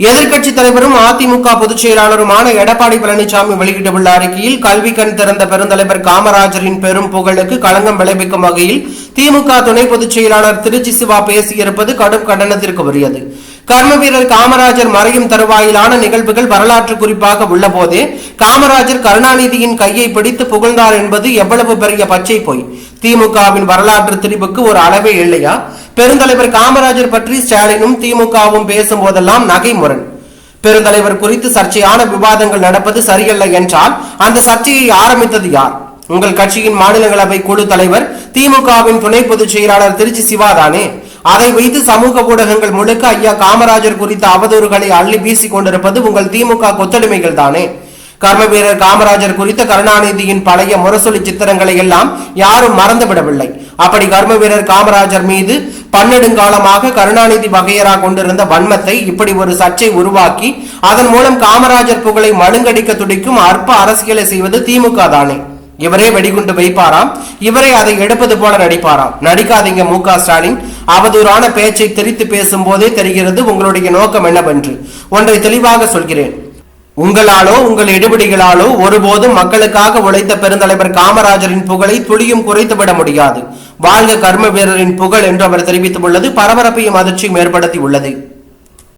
எதிர்க்கட்சி தலைவரும் அதிமுக பொதுச் செயலாளருமான எடப்பாடி பழனிசாமி வெளியிட்டுள்ள அறிக்கையில் கல்வி கண் திறந்த பெருந்தலைவர் காமராஜரின் பெரும் புகழுக்கு களங்கம் விளைவிக்கும் வகையில் திமுக துணை பொதுச் செயலாளர் திருச்சி சிவா பேசியிருப்பது கடும் கண்டனத்திற்கு உரியது கர்ம வீரர் காமராஜர் மறையும் தருவாயிலான நிகழ்வுகள் வரலாற்று குறிப்பாக உள்ளபோதே காமராஜர் கருணாநிதியின் கையை பிடித்து புகழ்ந்தார் என்பது எவ்வளவு பெரிய பச்சை பொய்? திமுகவின் வரலாற்று திரிவுக்கு ஒரு அளவே இல்லையா? பெருந்தலைவர் காமராஜர் பற்றி ஸ்டாலினும் திமுகவும் பேசும் போதெல்லாம் நகைமுரண். பெருந்தலைவர் குறித்து சர்ச்சையான விவாதங்கள் நடப்பது சரியல்ல என்றால் அந்த சர்ச்சையை ஆரம்பித்தது யார்? உங்கள் கட்சியின் மாநிலங்களவை குழு தலைவர் திமுகவின் துணை பொதுச் செயலாளர் திருச்சி சிவாதானே? அதை வைத்து சமூக ஊடகங்கள் முழுக்க ஐயா காமராஜர் குறித்த அவதூறுகளை அள்ளி வீசிக் கொண்டிருப்பது உங்கள் திமுக கொத்தடிமைகள் தானே? கர்ம வீரர் காமராஜர் குறித்த கருணாநிதியின் பழைய முரசொலி சித்திரங்களை எல்லாம் யாரும் மறந்துவிடவில்லை. அப்படி கர்ம வீரர் காமராஜர் மீது பன்னெடுங்காலமாக கருணாநிதி வகையரா கொண்டிருந்த வன்மத்தை இப்படி ஒரு சர்ச்சை உருவாக்கி அதன் மூலம் காமராஜர் புகழை மழுங்கடிக்க துடிக்கும் அற்ப அரசியலை செய்வது திமுக தானே. இவரே வெடிகுண்டு வைப்பாராம். இவரே அதை எடுப்பது போல நடிப்பாராம். நடிக்காதீங்க மு க ஸ்டாலின். அவதூறான பேச்சை திரித்து பேசும் போதே தெரிகிறது உங்களுடைய நோக்கம் என்னவென்று. ஒன்றை தெளிவாக சொல்கிறேன். உங்களாலோ உங்கள் எடுபடிகளாலோ ஒருபோதும் மக்களுக்காக உழைத்த பெருந்தலைவர் காமராஜரின் புகழை துளியும் குறைத்துவிட முடியாது. வாழ்க கர்ம வீரரின் புகழ் என்று அவர் தெரிவித்துள்ளது பரபரப்பையும் அதிர்ச்சியும் ஏற்படுத்தி உள்ளது.